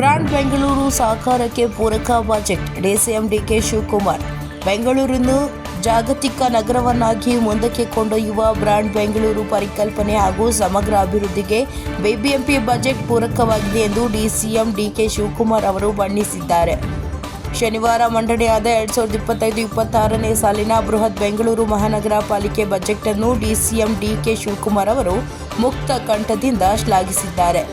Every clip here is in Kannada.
ಬ್ರಾಂಡ್ ಬೆಂಗಳೂರು ಸಹಕಾರಕ್ಕೆ ಪೂರಕ ಬಜೆಟ್. DCM DK Shivakumar. ಬೆಂಗಳೂರನ್ನು ಜಾಗತಿಕ ನಗರವನ್ನಾಗಿ ಮುಂದಕ್ಕೆ ಕೊಂಡೊಯ್ಯುವ ಬ್ರಾಂಡ್ ಬೆಂಗಳೂರು ಪರಿಕಲ್ಪನೆ ಹಾಗೂ ಸಮಗ್ರ ಅಭಿವೃದ್ಧಿಗೆ ಬಿಬಿಎಂಪಿ ಬಜೆಟ್ ಪೂರಕವಾಗಿದೆ ಎಂದು ಡಿಸಿಎಂ ಡಿಕೆ ಶಿವಕುಮಾರ್ ಅವರು ಬಣ್ಣಿಸಿದ್ದಾರೆ. ಶನಿವಾರ ಮಂಡನೆಯಾದ ಎರಡ್ ಸಾವಿರದ ಇಪ್ಪತ್ತೈದು ಇಪ್ಪತ್ತಾರನೇ ಸಾಲಿನ ಬೃಹತ್ ಬೆಂಗಳೂರು ಮಹಾನಗರ ಪಾಲಿಕೆ ಬಜೆಟ್ ಅನ್ನು ಡಿಸಿಎಂ ಡಿಕೆ ಶಿವಕುಮಾರ್ ಅವರು ಮುಕ್ತ ಕಂಠದಿಂದ ಶ್ಲಾಘಿಸಿದ್ದಾರೆ.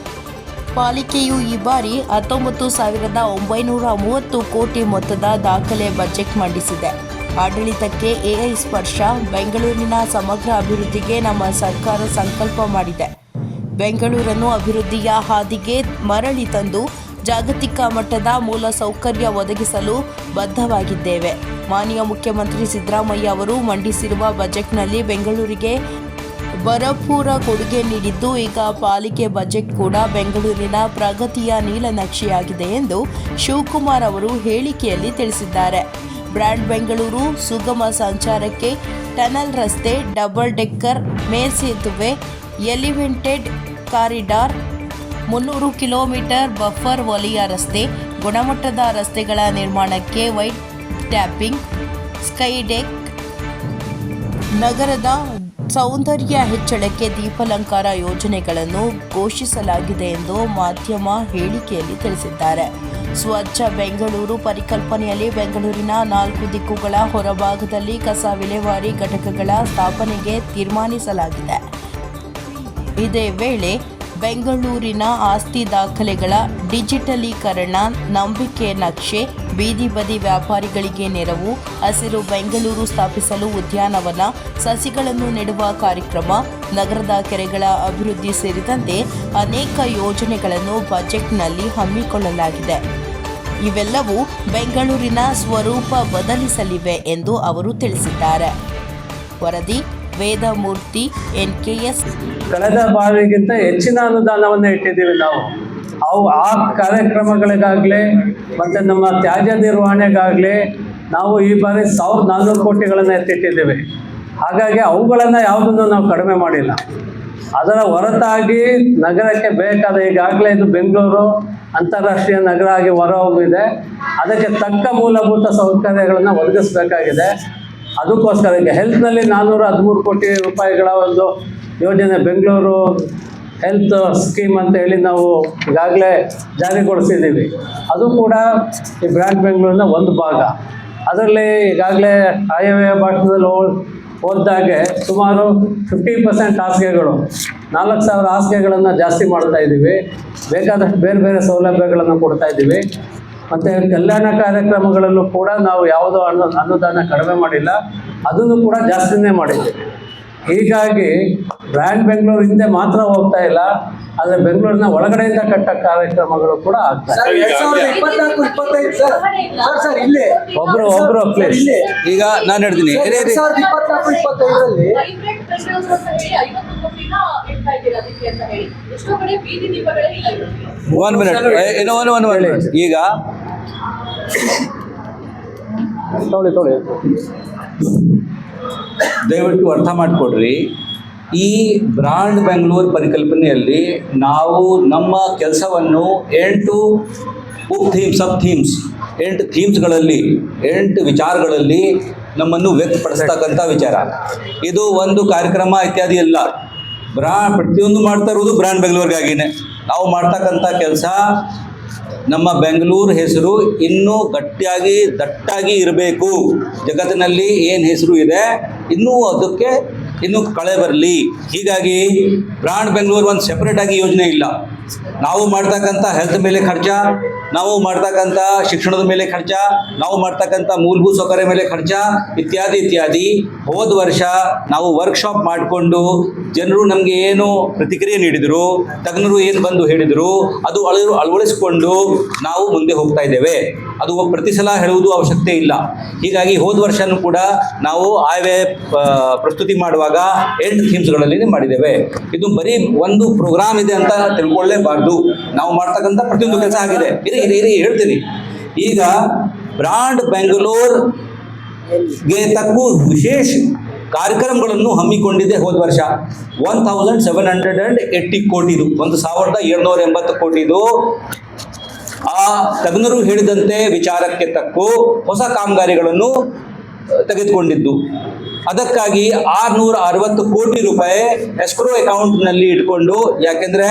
ಪಾಲಿಕೆಯು ಈ ಬಾರಿ ಹತ್ತೊಂಬತ್ತು ಸಾವಿರದ ಒಂಬೈನೂರ ಮೂವತ್ತು ಕೋಟಿ ಮೊತ್ತದ ದಾಖಲೆ ಬಜೆಟ್ ಮಂಡಿಸಿದೆ. ಆಡಳಿತಕ್ಕೆ ಎಐ ಸ್ಪರ್ಶ, ಬೆಂಗಳೂರಿನ ಸಮಗ್ರ ಅಭಿವೃದ್ಧಿಗೆ ನಮ್ಮ ಸರ್ಕಾರ ಸಂಕಲ್ಪ ಮಾಡಿದೆ. ಬೆಂಗಳೂರನ್ನು ಅಭಿವೃದ್ಧಿಯ ಹಾದಿಗೆ ಮರಳಿ ತಂದು ಜಾಗತಿಕ ಮಟ್ಟದ ಮೂಲ ಸೌಕರ್ಯ ಒದಗಿಸಲು ಬದ್ಧವಾಗಿದ್ದೇವೆ. ಮಾನ್ಯ ಮುಖ್ಯಮಂತ್ರಿ ಸಿದ್ದರಾಮಯ್ಯ ಅವರು ಮಂಡಿಸಿರುವ ಬಜೆಟ್ನಲ್ಲಿ ಬೆಂಗಳೂರಿಗೆ ಭರಪೂರ ಕೊಡುಗೆ ನೀಡಿದ್ದು, ಈಗ ಪಾಲಿಕೆ ಬಜೆಟ್ ಕೂಡ ಬೆಂಗಳೂರಿನ ಪ್ರಗತಿಯ ನೀಲನಕ್ಷೆಯಾಗಿದೆ ಎಂದು ಶಿವಕುಮಾರ್ ಅವರು ಹೇಳಿಕೆಯಲ್ಲಿ ತಿಳಿಸಿದ್ದಾರೆ. ಬ್ರ್ಯಾಂಡ್ ಬೆಂಗಳೂರು ಸುಗಮ ಸಂಚಾರಕ್ಕೆ ಟನಲ್ ರಸ್ತೆ, ಡಬಲ್ ಡೆಕ್ಕರ್ ಮೇಲ್ಸೇತುವೆ ಎಲಿವೆಂಟೆಡ್ ಕಾರಿಡಾರ್, ಮುನ್ನೂರು ಕಿಲೋಮೀಟರ್ ಬಫರ್ ವಲಯ ರಸ್ತೆ, ಗುಣಮಟ್ಟದ ರಸ್ತೆಗಳ ನಿರ್ಮಾಣಕ್ಕೆ ವೈಟ್ ಟ್ಯಾಪಿಂಗ್, ಸ್ಕೈಡೆಕ್, ನಗರದ ಸೌಂದರ್ಯ ಹೆಚ್ಚಳಕ್ಕೆ ದೀಪಾಲಂಕಾರ ಯೋಜನೆಗಳನ್ನು ಘೋಷಿಸಲಾಗಿದೆ ಎಂದು ಮಾಧ್ಯಮ ಹೇಳಿಕೆಯಲ್ಲಿ ತಿಳಿಸಿದ್ದಾರೆ. ಸ್ವಚ್ಛ ಬೆಂಗಳೂರು ಪರಿಕಲ್ಪನೆಯಲ್ಲಿ ಬೆಂಗಳೂರಿನ ನಾಲ್ಕು ದಿಕ್ಕುಗಳ ಹೊರಭಾಗದಲ್ಲಿ ಕಸ ವಿಲೇವಾರಿ ಘಟಕಗಳ ಸ್ಥಾಪನೆಗೆ ತೀರ್ಮಾನಿಸಲಾಗಿದೆ. ಇದೇ ವೇಳೆ ಬೆಂಗಳೂರಿನ ಆಸ್ತಿ ದಾಖಲೆಗಳ ಡಿಜಿಟಲೀಕರಣ, ನಂಬಿಕೆ ನಕ್ಷೆ, ಬೀದಿ ಬದಿ ವ್ಯಾಪಾರಿಗಳಿಗೆ ನೆರವು, ಹಸಿರು ಬೆಂಗಳೂರು ಸ್ಥಾಪಿಸಲು ಉದ್ಯಾನವನ, ಸಸಿಗಳನ್ನು ನೆಡುವ ಕಾರ್ಯಕ್ರಮ, ನಗರದ ಕೆರೆಗಳ ಅಭಿವೃದ್ಧಿ ಸೇರಿದಂತೆ ಅನೇಕ ಯೋಜನೆಗಳನ್ನು ಬಜೆಟ್ನಲ್ಲಿ ಹಮ್ಮಿಕೊಳ್ಳಲಾಗಿದೆ. ಇವೆಲ್ಲವೂ ಬೆಂಗಳೂರಿನ ಸ್ವರೂಪ ಬದಲಿಸಲಿವೆ ಎಂದು ಅವರು ತಿಳಿಸಿದ್ದಾರೆ. ವರದಿ ವೇದಮೂರ್ತಿ ಎಸ್ ಕಳೆದ ಬಾರಿಗಿಂತ ಹೆಚ್ಚಿನ ಅನುದಾನವನ್ನು ಇಟ್ಟಿದ್ದೀವಿ ನಾವು. ಅವು ಆ ಕಾರ್ಯಕ್ರಮಗಳಿಗಾಗಲಿ, ಮತ್ತು ನಮ್ಮ ತ್ಯಾಜ್ಯ ನಿರ್ವಹಣೆಗಾಗಲಿ ನಾವು ಈ ಬಾರಿ ಸಾವಿರದ ನಾನ್ನೂರು ಕೋಟಿಗಳನ್ನು ಎತ್ತಿಟ್ಟಿದ್ದೀವಿ. ಹಾಗಾಗಿ ಅವುಗಳನ್ನು ಯಾವುದನ್ನು ನಾವು ಕಡಿಮೆ ಮಾಡಿಲ್ಲ. ಅದರ ಹೊರತಾಗಿ ನಗರಕ್ಕೆ ಬೇಕಾದ ಈಗಾಗಲೇ ಇದು ಬೆಂಗಳೂರು ಅಂತಾರಾಷ್ಟ್ರೀಯ ನಗರ ಆಗಿ ಹೊರಹೊಮ್ಮಿದೆ ಅದಕ್ಕೆ ತಕ್ಕ ಮೂಲಭೂತ ಸೌಕರ್ಯಗಳನ್ನು ಒದಗಿಸಬೇಕಾಗಿದೆ. ಅದಕ್ಕೋಸ್ಕರ ಈಗ ಹೆಲ್ತ್ನಲ್ಲಿ ನಾನ್ನೂರ ಹದಿಮೂರು ಕೋಟಿ ರೂಪಾಯಿಗಳ ಒಂದು ಯೋಜನೆ ಬೆಂಗಳೂರು ಹೆಲ್ತ್ ಸ್ಕೀಮ್ ಅಂತ ಹೇಳಿ ನಾವು ಈಗಾಗಲೇ ಜಾರಿಗೊಳಿಸಿದ್ದೀವಿ ಅದು ಕೂಡ ಈ ಬ್ರ್ಯಾಂಡ್ ಬೆಂಗಳೂರಿನ ಒಂದು ಭಾಗ. ಅದರಲ್ಲಿ ಈಗಾಗಲೇ ಆಯವ್ಯಯ ಭಾಷಣದಲ್ಲಿ ಹೋದಾಗೆ ಸುಮಾರು ಫಿಫ್ಟಿ ಪರ್ಸೆಂಟ್ ಹಾಸಿಗೆಗಳು, ನಾಲ್ಕು ಸಾವಿರ ಹಾಸಿಗೆಗಳನ್ನು ಜಾಸ್ತಿ ಮಾಡ್ತಾ ಇದ್ದೀವಿ ಬೇಕಾದಷ್ಟು ಬೇರೆ ಬೇರೆ ಸೌಲಭ್ಯಗಳನ್ನು ಕೊಡ್ತಾ ಇದ್ದೀವಿ ಮತ್ತು ಕಲ್ಯಾಣ ಕಾರ್ಯಕ್ರಮಗಳಲ್ಲೂ ಕೂಡ ನಾವು ಯಾವುದೋ ಅನು ಅನುದಾನ ಕಡಿಮೆ ಮಾಡಿಲ್ಲ. ಅದನ್ನು ಕೂಡ ಜಾಸ್ತಿನೇ ಮಾಡಿದ್ದೀವಿ ಹೀಗಾಗಿ ಬ್ರ್ಯಾಂಡ್ ಬೆಂಗಳೂರು ಹಿಂದೆ ಮಾತ್ರ ಹೋಗ್ತಾ ಇಲ್ಲ. ಆದರೆ ಬೆಂಗಳೂರಿನ ಒಳಗಡೆಯಿಂದ ಕಟ್ಟ ಕಾರ್ಯಕ್ರಮಗಳು ಕೂಡ ಒಬ್ರು ಒಬ್ರು ಈಗ ನಾನು ಹೇಳ್ತೀನಿ. ಒನ್ ಮಿನಿಟ್ ಏನೋ ಒನ್ ಒನ್ ಈಗ ತೊಳಿ ತೊಳಿ. ದಯವಿಟ್ಟು ಅರ್ಥ ಮಾಡಿಕೊಡ್ರಿ. ಈ ಬ್ರಾಂಡ್ ಬೆಂಗಳೂರು ಪರಿಕಲ್ಪನೆಯಲ್ಲಿ ನಾವು ನಮ್ಮ ಕೆಲಸವನ್ನು ಎಂಟು ಉಪ್ ಥೀಮ್ಸ್ ಥೀಮ್ಸ್ ಎಂಟು ಥೀಮ್ಸ್ಗಳಲ್ಲಿ ಎಂಟು ವಿಚಾರಗಳಲ್ಲಿ ನಮ್ಮನ್ನು ವ್ಯಕ್ತಪಡಿಸ್ತಕ್ಕಂಥ ವಿಚಾರ. ಇದು ಒಂದು ಕಾರ್ಯಕ್ರಮ ಇತ್ಯಾದಿ ಅಲ್ಲ ಬ್ರಾ, ಪ್ರತಿಯೊಂದು ಮಾಡ್ತಾ ಇರೋದು ಬ್ರಾಂಡ್ ಬೆಂಗಳೂರಿಗಾಗಿನೇ. ನಾವು ಮಾಡ್ತಕ್ಕಂಥ ಕೆಲಸ ನಮ್ಮ ಬೆಂಗಳೂರು ಹೆಸರು ಇನ್ನೂ ಗಟ್ಟಿಯಾಗಿ ದಟ್ಟಾಗಿ ಇರಬೇಕು. ಜಗತ್ತಿನಲ್ಲಿ ಏನು ಹೆಸರು ಇದೆ, ಇನ್ನೂ ಅದಕ್ಕೆ ಇನ್ನೂ ಕಳೆ ಬರಲಿ. ಹೀಗಾಗಿ ಬ್ರಾಂಡ್ ಬೆಂಗಳೂರು ಒಂದು ಸೆಪರೇಟ್ ಆಗಿ ಯೋಜನೆ ಇಲ್ಲ. ನಾವು ಮಾಡ್ತಕ್ಕಂಥ ಹೆಲ್ತ್ ಮೇಲೆ ಖರ್ಚ, ನಾವು ಮಾಡ್ತಕ್ಕಂಥ ಶಿಕ್ಷಣದ ಮೇಲೆ ಖರ್ಚ, ನಾವು ಮಾಡ್ತಕ್ಕಂಥ ಮೂಲಭೂತ ಸೌಕರ್ಯ ಮೇಲೆ ಖರ್ಚ, ಇತ್ಯಾದಿ ಇತ್ಯಾದಿ. ಹೋದ ವರ್ಷ ನಾವು ವರ್ಕ್ಶಾಪ್ ಮಾಡಿಕೊಂಡು ಜನರು ನಮಗೆ ಏನು ಪ್ರತಿಕ್ರಿಯೆ ನೀಡಿದರು, ತಜ್ಞರು ಏನು ಬಂದು ಹೇಳಿದರು, ಅದು ಅಳ ಅಳವಡಿಸಿಕೊಂಡು ನಾವು ಮುಂದೆ ಹೋಗ್ತಾ ಇದ್ದೇವೆ. ಅದು ಪ್ರತಿ ಸಲ ಹೇಳುವುದು ಅವಶ್ಯಕತೆ ಇಲ್ಲ. ಹೀಗಾಗಿ ಹೋದ ವರ್ಷನೂ ಕೂಡ ನಾವು ಆಯವ್ಯಯ ಪ್ರಸ್ತುತಿ ಮಾಡುವಾಗ ಎಂಟು ಥೀಮ್ಸ್ಗಳಲ್ಲಿ ಮಾಡಿದ್ದೇವೆ. ಇದು ಬರೀ ಒಂದು ಪ್ರೋಗ್ರಾಮ್ ಇದೆ ಅಂತ ತಿಳ್ಕೊಳ್ಳೇಬಾರ್ದು. ನಾವು ಮಾಡ್ತಕ್ಕಂಥ ಪ್ರತಿಯೊಂದು ಕೆಲಸ ಆಗಿದೆ. ಇರಿ ಇರಿ ಇರಿ, ಹೇಳ್ತೀನಿ. ಈಗ ಬ್ರಾಂಡ್ ಬೆಂಗಳೂರು ಗೆ ತಕ್ಕೂ ವಿಶೇಷ ಕಾರ್ಯಕ್ರಮಗಳನ್ನು ಹಮ್ಮಿಕೊಂಡಿದೆ ಹೋದ ವರ್ಷ. One thousand seven hundred and eighty ಕೋಟಿದು. ಒಂದು ಸಾವಿರದ ಏಳ್ನೂರ ಎಂಬತ್ತು ಕೋಟಿದು ತಜ್ಞರು ಹೇಳಿದಂತೆ ವಿಚಾರಕ್ಕೆ ತಕ್ಕು ಹೊಸ ಕಾಮಗಾರಿಗಳನ್ನು ತೆಗೆದುಕೊಂಡಿದ್ದು. ಅದಕ್ಕಾಗಿ ಆರ್ನೂರ ಅರವತ್ತು ಕೋಟಿ ರೂಪಾಯಿ ಎಸ್ಕ್ರೋ ಅಕೌಂಟ್ನಲ್ಲಿ ಇಟ್ಕೊಂಡು, ಯಾಕೆಂದ್ರೆ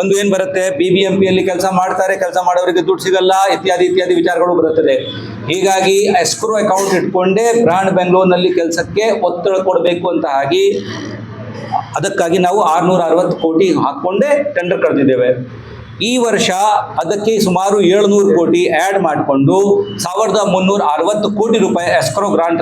ಒಂದು ಏನ್ ಬರುತ್ತೆ ಬಿ ಬಿ ಎಂ ಕೆಲಸ ಮಾಡ್ತಾರೆ, ಕೆಲಸ ಮಾಡೋರಿಗೆ ದುಡ್ಡು ಸಿಗಲ್ಲ, ಇತ್ಯಾದಿ ಇತ್ಯಾದಿ ವಿಚಾರಗಳು ಬರುತ್ತದೆ. ಹೀಗಾಗಿ ಎಸ್ಕ್ರೋ ಅಕೌಂಟ್ ಇಟ್ಕೊಂಡೇ ಬ್ರಾಂಡ್ ಬೆಂಗಳೂರಿನಲ್ಲಿ ಕೆಲಸಕ್ಕೆ ಒತ್ತಡ ಕೊಡಬೇಕು ಅಂತ ಆಗಿ ಅದಕ್ಕಾಗಿ ನಾವು ಆರ್ನೂರ ಅರವತ್ತು ಕೋಟಿ ಹಾಕ್ಕೊಂಡೇ ಟೆಂಡರ್ ಕರೆದಿದ್ದೇವೆ ಈ ವರ್ಷ ಅದಕ್ಕೆ ಸುಮಾರು ಏಳ್ನೂರು ಕೋಟಿ ಆ್ಯಡ್ ಮಾಡಿಕೊಂಡು ಸಾವಿರದ ಮುನ್ನೂರ ಅರವತ್ತು ಕೋಟಿ ರೂಪಾಯಿ ಎಸ್ಕ್ರೋ ಗ್ರಾಂಟ್